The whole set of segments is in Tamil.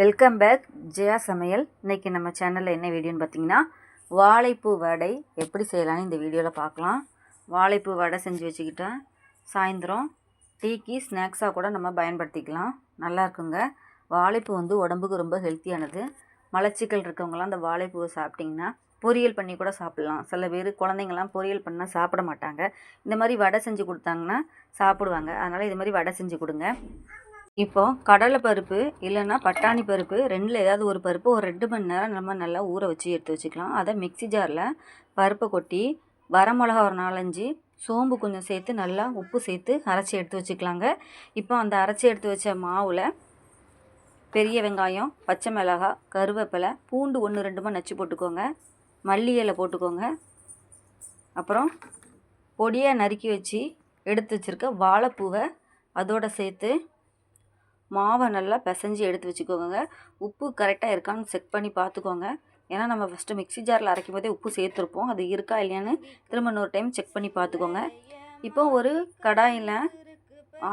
வெல்கம் பேக் ஜெயா சமையல். இன்றைக்கி நம்ம சேனலில் என்ன வீடியோன்னு பார்த்தீங்கன்னா வாழைப்பூ வடை எப்படி செய்யலாம்னு இந்த வீடியோவில் பார்க்கலாம். வாழைப்பூ வடை செஞ்சு வச்சுக்கிட்டேன். சாயந்தரம் டீக்கு ஸ்நாக்ஸாக கூட நம்ம பயன்படுத்திக்கலாம். நல்லா இருக்குங்க. வாழைப்பூ வந்து உடம்புக்கு ரொம்ப ஹெல்த்தியானது மலச்சிக்கல் இருக்கவங்களாம் அந்த வாழைப்பூவை சாப்பிட்டிங்கன்னா பொரியல் பண்ணி கூட சாப்பிட்லாம். சில பேர் குழந்தைங்கள்லாம் பொரியல் பண்ணால் சாப்பிட மாட்டாங்க. இந்த மாதிரி வடை செஞ்சு கொடுத்தாங்கன்னா சாப்பிடுவாங்க. அதனால் இது மாதிரி வடை செஞ்சு கொடுங்க. இப்போ கடலை பருப்பு இல்லைன்னா பட்டாணி பருப்பு ரெண்டில் ஏதாவது ஒரு பருப்பு ஒரு ரெண்டு மணி நேரம் நம்ம நல்லா ஊற வச்சு எடுத்து வச்சுக்கலாம். அதை மிக்ஸி ஜாரில் பருப்பை கொட்டி வரமிளகா ஒரு நாலஞ்சு சோம்பு கொஞ்சம் சேர்த்து நல்லா உப்பு சேர்த்து அரைச்சி எடுத்து வச்சுக்கலாங்க. இப்போ அந்த அரைச்சி எடுத்து வச்ச மாவில் பெரிய வெங்காயம் பச்சை மிளகாய் கருவேப்பிலை பூண்டு ஒன்று ரெண்டுமா நச்சு போட்டுக்கோங்க. மல்லி இலை போட்டுக்கோங்க. அப்புறம் பொடியாக நறுக்கி வச்சு எடுத்து வச்சுருக்க வாழைப்பூவை அதோடு சேர்த்து மாவை நல்லா பிசைஞ்சு எடுத்து வச்சுக்கோங்க. உப்பு கரெக்டாக இருக்கான்னு செக் பண்ணி பார்த்துக்கோங்க. ஏன்னா நம்ம ஃபஸ்ட்டு மிக்ஸி ஜாரில் அரைக்கும் போதே உப்பு சேர்த்துருப்போம். அது இருக்கா இல்லையான்னு திரும்ப இன்னொரு டைம் செக் பண்ணி பார்த்துக்கோங்க. இப்போ ஒரு கடாயில்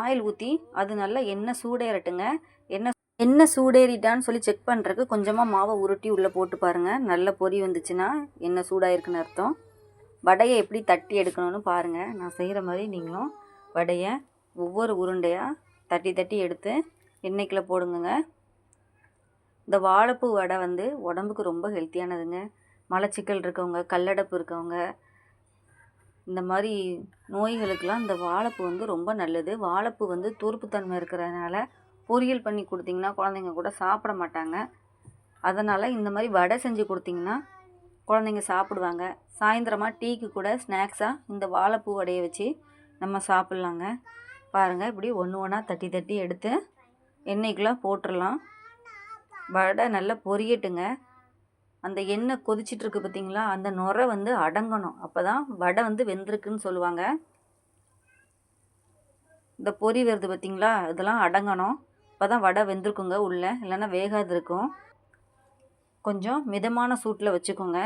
ஆயில் ஊற்றி அது நல்லா எண்ணெய் சூடேறட்டுங்க. எண்ணெய் எண்ணெய் சூடேறிட்டான்னு சொல்லி செக் பண்ணுறதுக்கு கொஞ்சமாக மாவை உருட்டி உள்ளே போட்டு பாருங்கள் நல்ல பொரி வந்துச்சுன்னா எண்ணெய் சூடாயிருக்குன்னு அர்த்தம். வடையை எப்படி தட்டி எடுக்கணும்னு பாருங்கள் நான் செய்கிற மாதிரி நீங்களும் வடையை ஒவ்வொரு உருண்டையாக தட்டி தட்டி எடுத்து எண்ணெய்க்கில் போடுங்கங்க. இந்த வாழைப்பூ வடை வந்து உடம்புக்கு ரொம்ப ஹெல்த்தியானதுங்க. மலச்சிக்கல் இருக்கவங்க கல்லடப்பு இருக்கவங்க இந்த மாதிரி நோய்களுக்கெல்லாம் இந்த வாழைப்பூ வந்து ரொம்ப நல்லது. வாழைப்பூ வந்து தூர்ப்புத்தன்மை இருக்கிறதுனால பொரியல் பண்ணி கொடுத்திங்கன்னா குழந்தைங்க கூட சாப்பிட மாட்டாங்க. அதனால் இந்த மாதிரி வடை செஞ்சு கொடுத்திங்கன்னா குழந்தைங்க சாப்பிடுவாங்க. சாயந்தரமாக டீக்கு கூட ஸ்நாக்ஸாக இந்த வாழைப்பூ வடையை வச்சு நம்ம சாப்பிட்லாங்க. பாருங்கள் இப்படி ஒன்று ஒன்றா தட்டி தட்டி எடுத்து எண்ணெய்க்குள்ளே போட்டுடலாம் வடை நல்லா பொரியட்டுங்க. அந்த எண்ணெய் கொதிச்சிட்ருக்கு பார்த்தீங்களா அந்த நுரை வந்து அடங்கணும். அப்போ தான் வடை வந்து வெந்திருக்குன்னு சொல்லுவாங்க. இந்த பொரி வருது பார்த்தீங்களா இதெல்லாம் அடங்கணும். அப்போ தான் வடை வெந்திருக்குங்க உள்ளே. இல்லைன்னா வேகாது இருக்கும். கொஞ்சம் மிதமான சூட்டில் வச்சுக்கோங்க.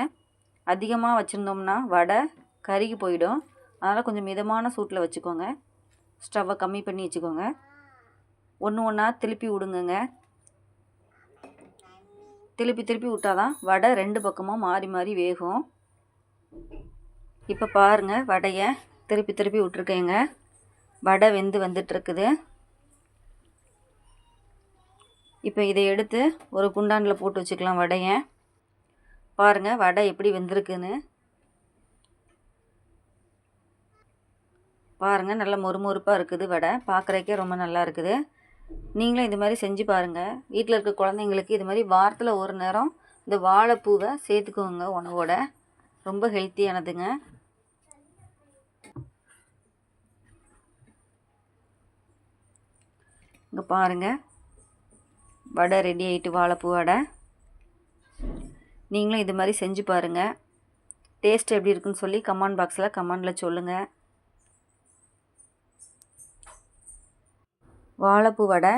அதிகமாக வச்சுருந்தோம்னா வடை கருகி போயிடும். அதனால் கொஞ்சம் மிதமான சூட்டில் வச்சுக்கோங்க. ஸ்டவ்வை கம்மி பண்ணி வச்சுக்கோங்க. ஒன்று ஒன்றா திருப்பி விடுங்கங்க. திருப்பி திருப்பி விட்டாதான் வடை ரெண்டு பக்கமும் மாறி மாறி வேகும். இப்போ பாருங்கள் வடையை திருப்பி திருப்பி விட்ருக்கேங்க வடை வெந்து வந்துட்டுருக்குது. இப்போ இதை எடுத்து ஒரு குண்டானில் போட்டு வச்சுக்கலாம் வடையை. பாருங்கள் வடை எப்படி வெந்திருக்குன்னு. பாருங்கள் நல்லா மொறுமொறுப்பாக இருக்குது வடை. பார்க்குறக்கே ரொம்ப நல்லா இருக்குது. நீங்களும் இது மாதிரி செஞ்சு பாருங்கள் வீட்டில் இருக்க குழந்தைங்களுக்கு இது மாதிரி வாரத்தில் ஒரு நேரம் இந்த வாழைப்பூவை சேர்த்துக்கோங்க உணவோட. ரொம்ப ஹெல்த்தியானதுங்க. இங்கே பாருங்கள் வடை ரெடி ஆகிட்டு வாழைப்பூ வடை. நீங்களும் இது மாதிரி செஞ்சு பாருங்கள் டேஸ்ட் எப்படி இருக்குன்னு சொல்லி கமெண்ட் பாக்ஸில் கமெண்டில் சொல்லுங்கள் வாழைப்பூ வடை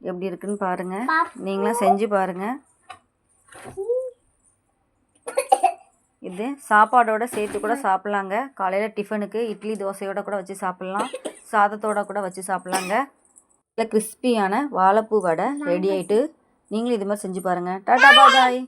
எப்படி இருக்குன்னு பாருங்கள் நீங்களும் செஞ்சு பாருங்கள் இது சாப்பாடோட சேர்த்து கூட சாப்பிட்லாங்க. காலையில் டிஃபனுக்கு இட்லி தோசையோட கூட வச்சு சாப்பிட்லாம். சாதத்தோட கூட வச்சு சாப்பிட்லாங்க. இல்லை கிறிஸ்பியான வாழைப்பூ வடை ரெடி ஆகிட்டு நீங்களும் இது மாதிரி செஞ்சு பாருங்கள் டாட்டா பாய்.